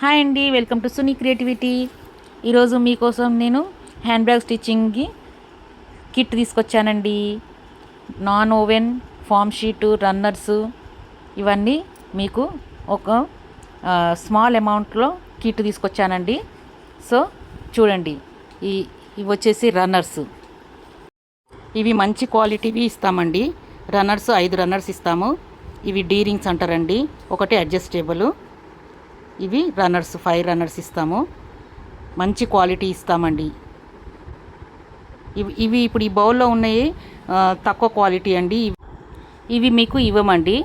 Hi అండి welcome to Suni creativity. ఈరోజు మీకోసం నేను హ్యాండ్ బ్యాగ్ స్టిచ్చింగ్కి కిట్ తీసుకొచ్చానండి. Non woven foam sheet runners ఇవన్నీ మీకు ఒక స్మాల్ అమౌంట్లో కిట్ తీసుకొచ్చానండి. సో చూడండి ఈ ఇవి వచ్చేసి రన్నర్స్. ఇవి మంచి క్వాలిటీవి ఇస్తామండి. రన్నర్స్ ఐదు రన్నర్స్ ఇస్తాము. ఇవి డీ రింగ్స్ అంటారండి. ఒకటి అడ్జస్టేబుల్. ఇవి రన్నర్స్ ఫైవ్ రన్నర్స్ ఇస్తాము. మంచి క్వాలిటీ ఇస్తామండి. ఇవి ఇవి ఇప్పుడు ఈ బౌల్లో ఉన్నాయి తక్కువ క్వాలిటీ అండి. ఇవి మీకు ఇవ్వమండి.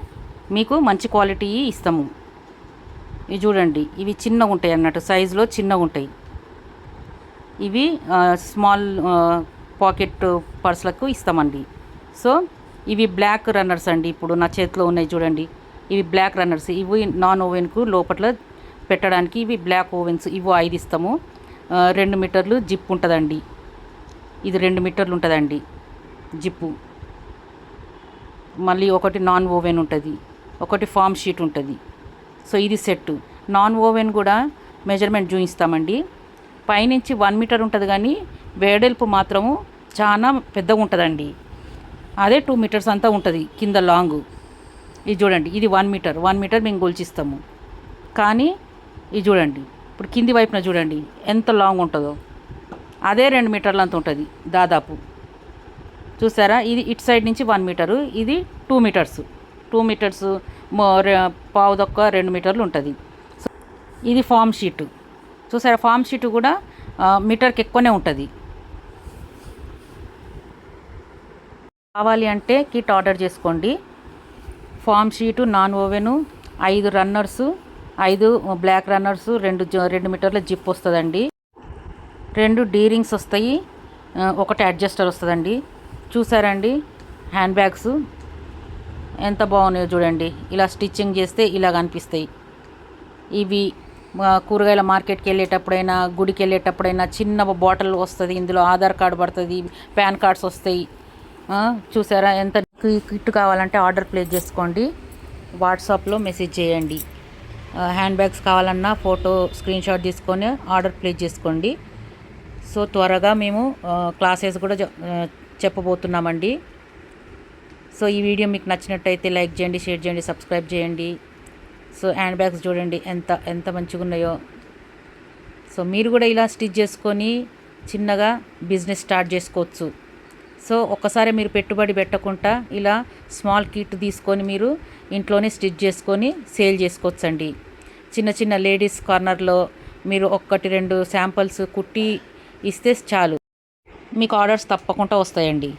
మీకు మంచి క్వాలిటీ ఇస్తాము. ఇవి చూడండి ఇవి చిన్నగా ఉంటాయి అన్నట్టు సైజులో చిన్నగా ఉంటాయి. ఇవి స్మాల్ పాకెట్ పర్సులకు ఇస్తామండి. సో ఇవి బ్లాక్ రన్నర్స్ అండి. ఇప్పుడు నా చేతిలో ఉన్నాయి చూడండి. ఇవి బ్లాక్ రన్నర్స్. ఇవి నాన్ ఓవెన్కు లోపల పెట్టడానికి ఇవి బ్లాక్ ఓవెన్స్ ఇవి ఐదు ఇస్తాము. రెండు మీటర్లు జిప్ ఉంటుందండి. ఇది రెండు మీటర్లు ఉంటుందండి జిప్పు. మళ్ళీ ఒకటి నాన్ ఓవెన్ ఉంటుంది ఒకటి ఫామ్ షీట్ ఉంటుంది. సో ఇది సెట్. నాన్ ఓవెన్ కూడా మెజర్మెంట్ చూపిస్తామండి పైనుంచి వన్ మీటర్ ఉంటుంది కానీ వేడెల్పు మాత్రము చాలా పెద్దగా ఉంటుందండి. అదే టూ మీటర్స్ అంతా ఉంటుంది కింద లాంగ్ ఇది చూడండి ఇది వన్ మీటర్ వన్ మీటర్ మేము గొలిచిస్తాము. కానీ ఇది చూడండి. ఇప్పుడు కింది వైపున చూడండి. ఎంత లాంగ్ ఉంటుందో. అదే రెండు మీటర్లు అంత ఉంటుంది దాదాపు. చూసారా? ఇది ఇటు సైడ్ నుంచి వన్ మీటరు ఇది టూ మీటర్స్ టూ మీటర్స్ పావుదొక్క రెండు మీటర్లు ఉంటుంది. ఇది ఫామ్ షీటు చూసారా? ఫామ్ షీటు కూడా మీటర్కి ఎక్కువనే ఉంటుంది. కావాలి అంటే కిట్ ఆర్డర్ చేసుకోండి. ఫామ్ షీటు నాన్ ఓవెను ఐదు రన్నర్సు ఐదు బ్లాక్ రన్నర్స్ రెండు జ- రెండు మీటర్ల జిప్ వస్తుందండి. రెండు డీరింగ్స్ వస్తాయి. ఒకటి అడ్జస్టర్ వస్తుందండి. చూసారండి? Hand bags. ఎంత బాగున్నాయో చూడండి. ఇలా స్టిచ్చింగ్ చేస్తే ఇలా కనిపిస్తాయి. ఇవి కూరగాయల మార్కెట్కి వెళ్ళేటప్పుడైనా గుడికి వెళ్ళేటప్పుడైనా చిన్న బాటిల్ వస్తుంది. ఇందులో ఆధార్ కార్డు పడుతుంది. పాన్ కార్డ్స్ వస్తాయి. చూసారా? ఎంత కి- కిట్ కావాలంటే ఆర్డర్ ప్లేస్ చేసుకోండి. వాట్సాప్లో మెసేజ్ చేయండి. హ్యాండ్ బ్యాగ్స్ కావాలన్నా ఫోటో స్క్రీన్ షాట్ తీసుకొని ఆర్డర్ ప్లేస్ చేసుకోండి. సో త్వరగా మేము క్లాసెస్ కూడా చెప్పబోతున్నామండి. సో ఈ వీడియో మీకు నచ్చినట్టయితే లైక్ చేయండి షేర్ చేయండి సబ్స్క్రైబ్ చేయండి. సో హ్యాండ్ బ్యాగ్స్ చూడండి ఎంత ఎంత మంచిగా ఉన్నాయో సో మీరు కూడా ఇలా స్టిచ్ చేసుకొని చిన్నగా బిజినెస్ స్టార్ట్ చేసుకోవచ్చు. సో ఒక్కసారి మీరు పెట్టుబడి పెట్టకుండా ఇలా స్మాల్ కిట్ తీసుకొని మీరు ఇంట్లోనే స్టిచ్ చేసుకొని సేల్ చేసుకోవచ్చండి. చిన్న చిన్న లేడీస్ కార్నర్లో మీరు ఒక్కటి రెండు శాంపిల్స్ కుట్టి ఇస్తే చాలు. మీకు ఆర్డర్స్ తప్పకుండా వస్తాయండి.